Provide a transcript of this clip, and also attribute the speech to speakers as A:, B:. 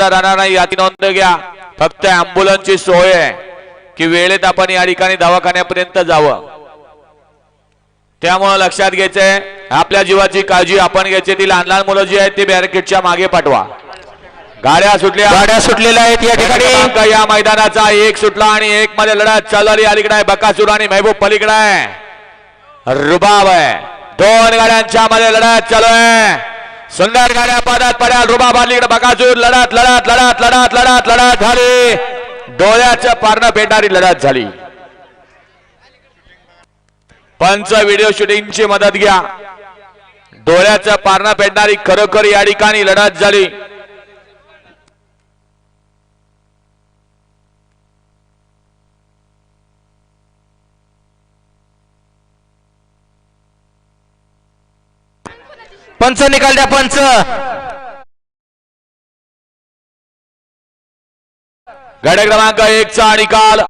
A: राहणार नाही याची नोंद घ्या. फक्त अँब्युलन्सची सोय आहे की वेळेत आपण या ठिकाणी दवाखान्यापर्यंत जावं. त्यामुळं लक्षात घ्यायचंय आपल्या जीवाची काळजी आपण घ्यायची ती लहान लहान मुलं जी आहेत ती बॅरिकेडच्या मागे पाठवा. गाड्या सुटल्या.
B: गाड्या सुटलेल्या आहेत या ठिकाणी.
A: या मैदानाचा एक सुटला आणि एक मध्ये लढत चालली अलीकडे आहे बकासूर आणि महबूब पलीकडे आहे. रुबाब आहे. दोन गाड्यांच्या मध्ये लढत चालू आहे. सुंदर गाड्या पदात पड्या रुबा अलीकडे बकाजूर लढत लढत लढत लढत लढत लढत झाली. डोळ्याचं पारणं पेटणारी लढत झाली. पंच व्हिडिओ शूटिंगची मदत घ्या. डोळ्याचं पारणं पेटणारी खरोखर या ठिकाणी लढत झाली.
B: पंच निकाल द्या पंच.
A: गड क्रमांक एक चा निकाल.